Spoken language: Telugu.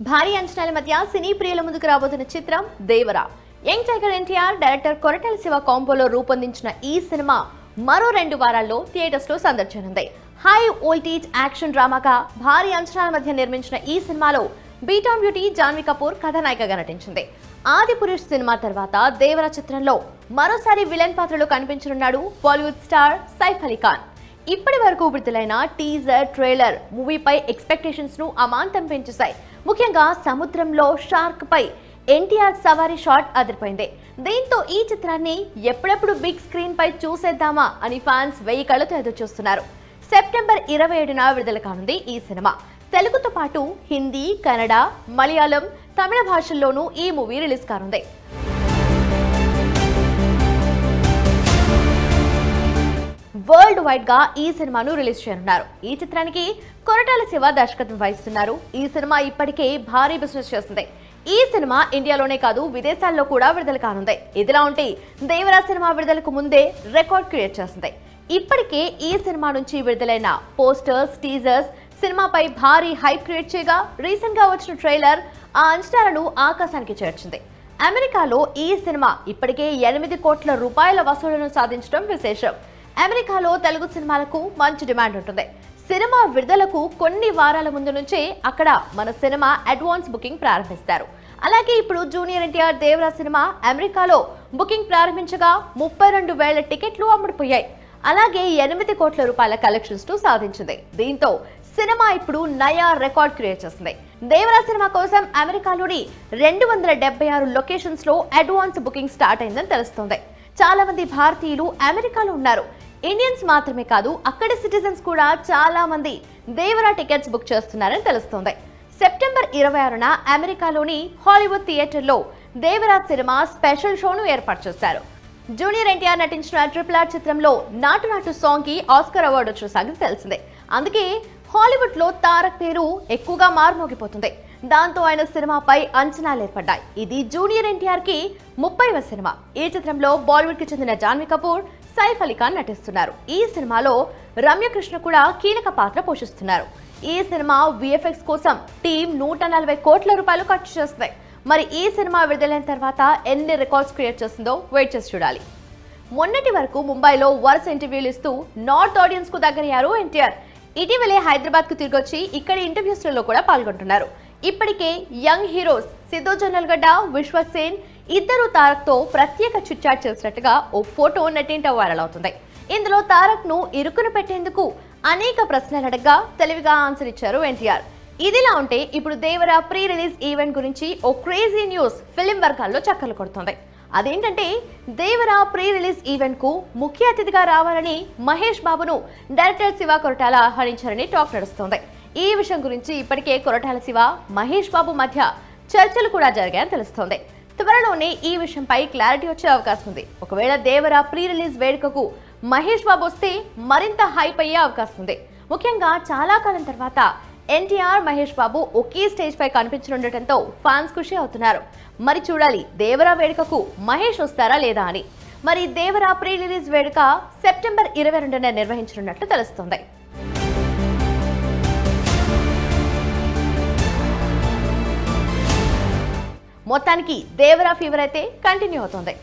భారీ అంచనాల మధ్య సినీ ప్రియుల ముందుకు రాబోతున్న చిత్రం Devara. Young tiger NTR director Koratala Siva కాంబోలో రూపొందించిన ఈ సినిమా మరో రెండు వారాల్లో థియేటర్స్లో సందర్శనుంది హై వోల్టేజ్ యాక్షన్ డ్రామాగా భారీ అంచనాల మధ్య నిర్మించిన ఈ సినిమాలో బీటాం బ్యూటీ జాన్వి కపూర్ కథానాయికగా నటించింది. ఆది పురుష్ సినిమా తర్వాత దేవరా చిత్రంలో మరోసారి విలన్ పాత్రలో కనిపించనున్నాడు బాలీవుడ్ స్టార్ సైఫ్ అలీ ఖాన్. ఇప్పటి వరకు విడుదలైన టీజర్ ట్రైలర్ మూవీపై ఎక్స్పెక్టేషన్స్ను అమాంతం పెంచేశాయి. ముఖ్యంగా సముద్రంలో షార్క్ పై ఎన్టీఆర్ సవారీ షాట్ అదిరిపోయింది. దీంతో ఈ చిత్రాన్ని ఎప్పుడెప్పుడు బిగ్ స్క్రీన్ పై చూసేద్దామా అని ఫ్యాన్స్ వెయ్యి కళ్ళతో ఎదురు చూస్తున్నారు సెప్టెంబర్ ఇరవై ఏడున విడుదల కానుంది ఈ సినిమా. తెలుగుతో పాటు హిందీ కన్నడ మలయాళం తమిళ భాషల్లోనూ ఈ మూవీ రిలీజ్ కానుంది. వరల్డ్ వైడ్గా ఈ సినిమాను రిలీజ్ చేయనున్నారు. ఈ చిత్రానికి కొరటాల శివ దర్శకత్వం వహిస్తున్నారు. ఈ సినిమా ఇప్పటికే భారీ బిజినెస్ చేస్తుంది. ఈ సినిమా ఇండియాలోనే కాదు విదేశాల్లో కూడా విడుదల కానుంది. ఇదిలా ఉంటే దేవరా సినిమా విడుదలకు ముందే రికార్డ్ క్రియేట్ చేస్తుంది. ఇప్పటికే ఈ సినిమా నుంచి విడుదలైన పోస్టర్స్ టీజర్స్ సినిమాపై భారీ హైప్ క్రియేట్ చేయగా రీసెంట్గా వచ్చిన ట్రైలర్ ఆ అంచనాలను ఆకాశానికి చేర్చింది. అమెరికాలో ఈ సినిమా ఇప్పటికే ఎనిమిది కోట్ల రూపాయల వసూళ్ళను సాధించడం విశేషం. అమెరికాలో తెలుగు సినిమాలకు మంచి డిమాండ్ ఉంటుంది. సినిమా విడుదలకు కొన్ని వారాల ముందు నుంచే అక్కడ మన సినిమా అడ్వాన్స్ బుకింగ్ ప్రారంభిస్తారు. అలాగే ఇప్పుడు జూనియర్ ఎన్టీఆర్ దేవరా సినిమా అమెరికాలో బుకింగ్ ప్రారంభించగా ముప్పై రెండు వేల టికెట్లు అమ్ముడుపోయాయి. అలాగే ఎనిమిది కోట్ల రూపాయల కలెక్షన్స్ను సాధించింది. దీంతో సినిమా ఇప్పుడు నయా రికార్డ్ క్రియేట్ చేస్తుంది దేవరా సినిమా కోసం అమెరికాలోని రెండు వందల డెబ్బై ఆరు లొకేషన్స్లో అడ్వాన్స్ బుకింగ్ స్టార్ట్ అయిందని తెలుస్తుంది. చాలా మంది భారతీయులు అమెరికాలో ఉన్నారు. ఇండియన్స్ మాత్రమే కాదు అక్కడి సిటిజన్స్ కూడా చాలా మంది దేవరా టికెట్స్ బుక్ చేస్తున్నారని తెలుస్తోంది. సెప్టెంబర్ ఇరవై ఆరున అమెరికాలోని హాలీవుడ్ థియేటర్లో దేవరా సినిమా స్పెషల్ షోను ఏర్పాటు చేశారు. జూనియర్ ఎన్టీఆర్ నటించిన ట్రిపుల్ ఆర్ చిత్రంలో నాటు నాటు సాంగ్కి ఆస్కర్ అవార్డు వచ్చిన సంగతి తెలిసిందే. అందుకే హాలీవుడ్లో తారక్ పేరు ఎక్కువగా మారుమోగిపోతుంది. దాంతో ఆయన సినిమాపై అంచనాలు ఏర్పడ్డాయి. ఇది జూనియర్ ఎన్టీఆర్కి ముప్పైవ సినిమా. ఈ చిత్రంలో బాలీవుడ్కి చెందిన జాన్వీ కపూర్ సైఫ్ అలీ ఖాన్ నటిస్తున్నారు. ఈ సినిమాలో రమ్యకృష్ణ కూడా కీలక పాత్ర పోషిస్తున్నారు. ఈ సినిమా విఎఫ్ఎక్స్ కోసం టీం నూట నలభై కోట్ల రూపాయలు ఖర్చు చేస్తాయి మరి ఈ సినిమా విడుదలైన తర్వాత ఎన్ని రికార్డ్స్ క్రియేట్ చేస్తుందో వెయిట్ చేసి చూడాలి. మొన్నటి వరకు ముంబైలో వరుస ఇంటర్వ్యూలు ఇస్తూ నార్త్ ఆడియన్స్కు దగ్గరయ్యారు ఎన్టీఆర్. ఇటీవలే హైదరాబాద్కు తిరిగొచ్చి ఇక్కడ ఇంటర్వ్యూస్లలో కూడా పాల్గొంటున్నారు. ఇప్పటికే యంగ్ హీరోస్ సిద్ధు జొన్నలగడ్డ విశ్వక్ సేన్ ఇద్దరు తారక్తో ప్రత్యేక చిట్చాట్ చేసినట్టుగా ఓ ఫోటో నెట్టింట వైరల్ అవుతుంది. ఇందులో తారక్ను ఇరుకును పెట్టేందుకు అనేక ప్రశ్నలు అడగగా తెలివిగా ఆన్సర్ ఇచ్చారు ఎన్టీఆర్. ఇదిలా ఉంటే ఇప్పుడు దేవరా ప్రీ రిలీజ్ ఈవెంట్ గురించి ఓ క్రేజీ న్యూస్ ఫిలిం వర్గాల్లో చక్కర్లు కొడుతుంది. అదేంటంటే దేవరా ప్రీ రిలీజ్ ఈవెంట్కు ముఖ్య అతిథిగా రావాలని మహేష్ బాబును డైరెక్టర్ శివ కొరటాల ఆహ్వానించారని టాక్ నడుస్తోంది. ఈ విషయం గురించి ఇప్పటికే కొరటాల శివ మహేష్ బాబు మధ్య చర్చలు కూడా జరిగాయని తెలుస్తోంది. త్వరలోనే ఈ విషయంపై క్లారిటీ వచ్చే అవకాశం ఉంది. ఒకవేళ దేవరా ప్రీ రిలీజ్ వేడుకకు మహేష్ బాబు వస్తే మరింత హైప్ అయ్యే అవకాశం ఉంది. ముఖ్యంగా చాలా కాలం తర్వాత ఎన్టీఆర్ మహేష్ బాబు ఒకే స్టేజ్ పై కనిపించనుండటంతో ఫ్యాన్స్ ఖుషి అవుతున్నారు. మరి చూడాలి దేవరా వేడుకకు మహేష్ వస్తారా లేదా అని. మరి దేవరా ప్రీ రిలీజ్ వేడుక సెప్టెంబర్ ఇరవై రెండున నిర్వహించనున్నట్లు తెలుస్తుంది. మొత్తానికి దేవరా ఫీవర్ అయితే కంటిన్యూ అవుతోంది.